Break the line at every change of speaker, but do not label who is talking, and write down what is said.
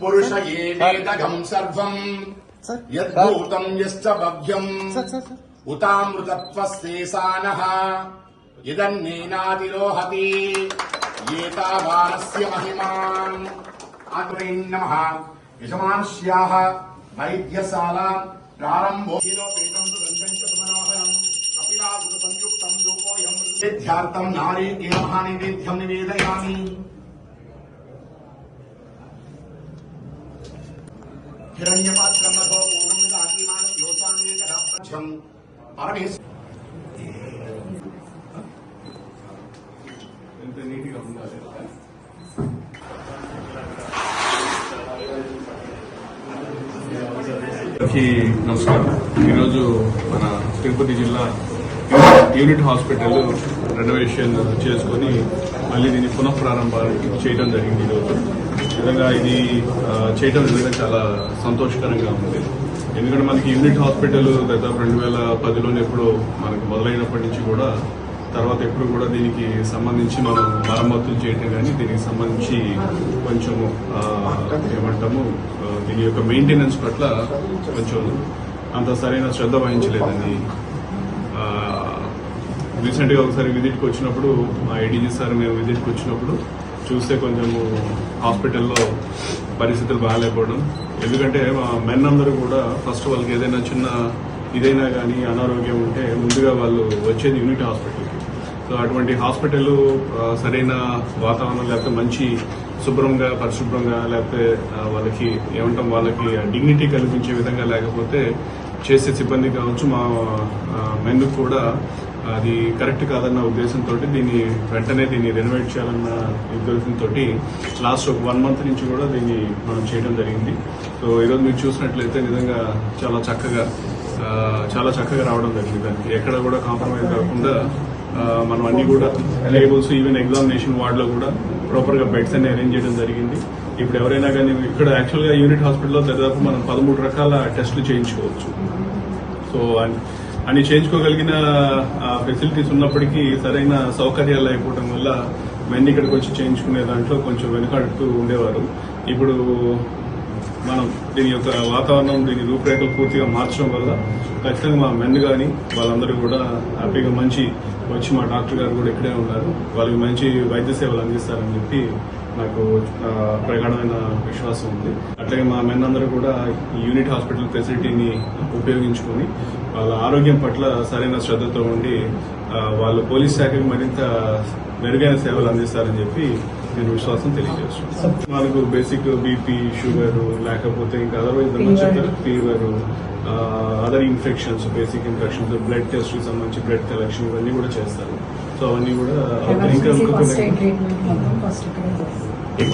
पुरुष एवेदघं सर्वम् उतामृतत्वस्तेसानः यदन्नेनादिरोहति येतावानस्य महिमान् अग्रे नमः। यजमानस्याः वैद्यशाला प्रारम्भो सिद्ध्यार्थम नारी के महानिवेद्यम निवेदयामी। हिरण्यपात्रम
पूर्णमिदात्मान योसान्वेदराक्षम परमेश्वर అందరికీ నమస్కారం. ఈరోజు మన తిరుపతి జిల్లా యూనిట్ హాస్పిటల్ రెనోవేషన్ చేసుకొని మళ్ళీ దీన్ని పునఃప్రారంభం చేయడం జరిగింది ఈరోజు. నిజంగా ఇది చేయడం నిజంగా చాలా సంతోషకరంగా ఉంది. ఎందుకంటే మనకి యూనిట్ హాస్పిటల్ దాదాపు రెండు వేల పదిలోనే ఎప్పుడో మనకు మొదలైనప్పటి నుంచి కూడా తర్వాత ఎప్పుడు కూడా దీనికి సంబంధించి మనం మరమ్మతులు చేయటం కానీ దీనికి సంబంధించి కొంచెం ఏమంటాము దీని యొక్క మెయింటెనెన్స్ పట్ల కొంచెం అంత సరైన శ్రద్ధ వహించలేదండి. రీసెంట్గా ఒకసారి విజిట్కి వచ్చినప్పుడు మా ఐడీజీ సార్ మేము విజిట్కి వచ్చినప్పుడు చూస్తే కొంచెము హాస్పిటల్లో పరిస్థితులు బాగాలేకపోవడం. ఎందుకంటే మా మెన్ అందరూ కూడా ఫస్ట్ వాళ్ళకి ఏదైనా చిన్న ఇదైనా కానీ అనారోగ్యం ఉంటే ముందుగా వాళ్ళు వచ్చేది యూనిట్ హాస్పిటల్ సో అటువంటి హాస్పిటల్ సరైన వాతావరణం లేకపోతే మంచి శుభ్రంగా పరిశుభ్రంగా లేకపోతే వాళ్ళకి ఏమంటాం వాళ్ళకి డిగ్నిటీ కల్పించే విధంగా లేకపోతే చేసే సిబ్బంది కావచ్చు మా మెన్ను కూడా అది కరెక్ట్ కాదన్న ఉద్దేశంతో దీన్ని వెంటనే దీన్ని రెనోవేట్ చేయాలన్న ఉద్దేశంతో లాస్ట్ ఒక వన్ మంత్ నుంచి కూడా దీన్ని మనం చేయడం జరిగింది. సో ఈరోజు మీరు చూసినట్లయితే నిజంగా చాలా చక్కగా చాలా చక్కగా రావడం జరిగింది. దానికి ఎక్కడ కూడా కాంప్రమైజ్ కాకుండా మనం అన్ని కూడా లేబుల్స్ ఈవెన్ ఎగ్జామినేషన్ వార్డులో కూడా ప్రాపర్గా బెడ్స్ అన్ని అరేంజ్ చేయడం జరిగింది. ఇప్పుడు ఎవరైనా కానీ ఇక్కడ యాక్చువల్గా యూనిట్ హాస్పిటల్లో దాదాపు మనం పదమూడు రకాల టెస్టులు చేయించుకోవచ్చు. సో అన్ని చేయించుకోగలిగిన ఫెసిలిటీస్ ఉన్నప్పటికీ సరైన సౌకర్యాలు అయిపోవడం వల్ల మెన్ ఇక్కడికి వచ్చి చేయించుకునే దాంట్లో కొంచెం వెనుకాడుతూ ఉండేవారు. ఇప్పుడు మనం దీని యొక్క వాతావరణం దీని రూపురేఖలు పూర్తిగా మార్చడం వల్ల ఖచ్చితంగా మా మెన్ కానీ వాళ్ళందరూ కూడా హ్యాపీగా మంచి వచ్చి మా డాక్టర్ గారు కూడా ఇక్కడే ఉన్నారు. వాళ్ళకి మంచి వైద్య సేవలు అందిస్తారని చెప్పి నాకు ప్రగాఢమైన విశ్వాసం ఉంది. అట్లాగే మా మెన్ అందరూ కూడా యూనిట్ హాస్పిటల్ ఫెసిలిటీని ఉపయోగించుకొని వాళ్ళ ఆరోగ్యం పట్ల సరైన శ్రద్ధతో ఉండి వాళ్ళు పోలీస్ శాఖకి మరింత మెరుగైన సేవలు అందిస్తారని చెప్పి నేను విశ్వాసం తెలియజేస్తున్నాను మనకు బేసిక్ బీపీ షుగర్ లేకపోతే ఇంకా otherwise fever other infections basic infections blood టెస్ట్కి సంబంధించి బ్లడ్ కలెక్షన్ ఇవన్నీ కూడా చేస్తారు. సో అవన్నీ కూడా ఇంకా